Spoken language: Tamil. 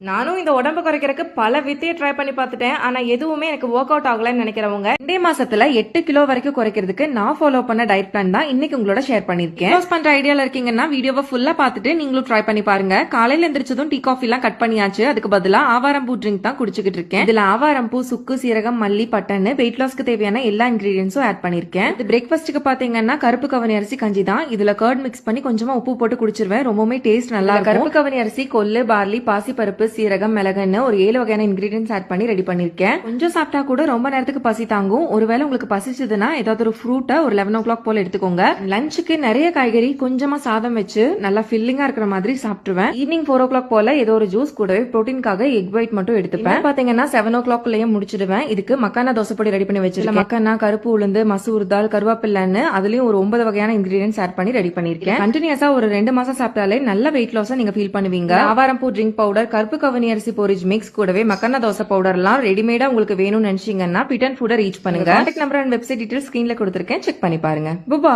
நானும் இந்த உடம்பு குறைக்கிறதுக்கு பல வித்தையை ட்ரை பண்ணி பார்த்துட்டேன். ஆனா எதுவுமே எனக்கு ஒர்க் அவுட் ஆகலன்னு நினைக்கிறவங்க ரெண்டே மாசத்துல எட்டு கிலோ வரைக்கும் குறைக்கிறதுக்கு நான் ஃபாலோ பண்ண டயட் பிளான் தான் இன்னைக்கு உங்களோட ஷேர் பண்ணிருக்கேன் யூஸ் பண்ற ஐடியால இருக்கீங்கன்னா வீடியோவை ஃபுல்லா பார்த்துட்டு நீங்களும் ட்ரை பண்ணி பாருங்க. காலையில எந்திரிச்சதும் டீ காஃபி எல்லாம் கட் பண்ணியாச்சு. அதுக்கு பதிலா ஆவாரம் பூ ட்ரிங்க் தான் குடிச்சுக்கிட்டு இருக்கேன். இதுல ஆவாரம் பூ சுக்கு சீரகம் மல்லி பட்டன்னு வெயிட் லாஸ்க்கு தேவையான எல்லா இன்கிரீடியன்ஸும் ஆட் பண்ணிருக்கேன் இது பிரேக்ஃபாஸ்ட்டுக்கு பாத்தீங்கன்னா கருப்பு கவனி அரிசி கஞ்சி தான். இதுல கர்ட் மிக்ஸ் பண்ணி கொஞ்சமா உப்பு போட்டு குடிச்சிருவேன். ரொம்பவுமே டேஸ்ட் நல்லா இருக்கும். கருப்பு கவனி அரிசி கொள்ளு பார்லி பாசி சீரகம் மிளகுன்னு ஒரு ஏழு வகையான இன்கிரீடியன்ஸ் ஆட் பண்ணி ரெடி பண்ணிருக்கேன். கொஞ்சம் சாப்பிட்டா கூட ரொம்ப நேரத்துக்கு பசி தாங்கும். ஒருவேளை உங்களுக்கு பசிச்சதுன்னா ஏதாவது ஒரு ஃப்ரூட்டை ஒரு லெவன் ஓ கிளாக் போல எடுத்துக்கோங்க. லஞ்சுக்கு நிறைய காய்கறி கொஞ்சமா சாதம் வச்சு நல்லா ஃபில்லிங்கா இருக்கிற மாதிரி சாப்பிட்டுருவேன். ஈவினிங் ஃபோர் ஓ கிளாக் போல ஏதோ ஒரு ஜூஸ் கூடவே ப்ரோட்டீன்காக எக் ஒயிட் மட்டும் எடுத்துப்பேன். பாத்தீங்கன்னா செவன் ஓ கிளாக்லயே முடிச்சிடுவேன். இதுக்கு மக்கானா தோசைப்பொடி ரெடி பண்ணி வச்சிருக்கேன். மக்கானா கருப்பு உளுந்து மசூர் தால் கருவேப்பில்லைன்னு அதுலயும் ஒரு ஒன்பது வகையான இன்கிரீடியன்ஸ் ஆட் பண்ணி ரெடி பண்ணிருக்கேன். கண்டினியூஸா ஒரு ரெண்டு மாசம் சாப்பிட்டாலே நல்ல வெயிட் லாஸ் நீங்க ஃபீல் பண்ணுவீங்க. ஆவாரம் பூ ட்ரிங்க் பவுடர் கருப்பு கவனி அரிசி போரிஜ் மிக்ஸ் கூடவே மக்கானா தோசை பவுடர் எல்லாம் ரெடிமேடா உங்களுக்கு வேணும்னு நினைச்சீங்கன்னா பிட் அண்ட் ஃபுட்டை ரீச் பண்ணுங்க. Contact number and website detail ஸ்கிரீன்ல கொடுத்துருக்கேன். செக் பண்ணி பாருங்க. புபா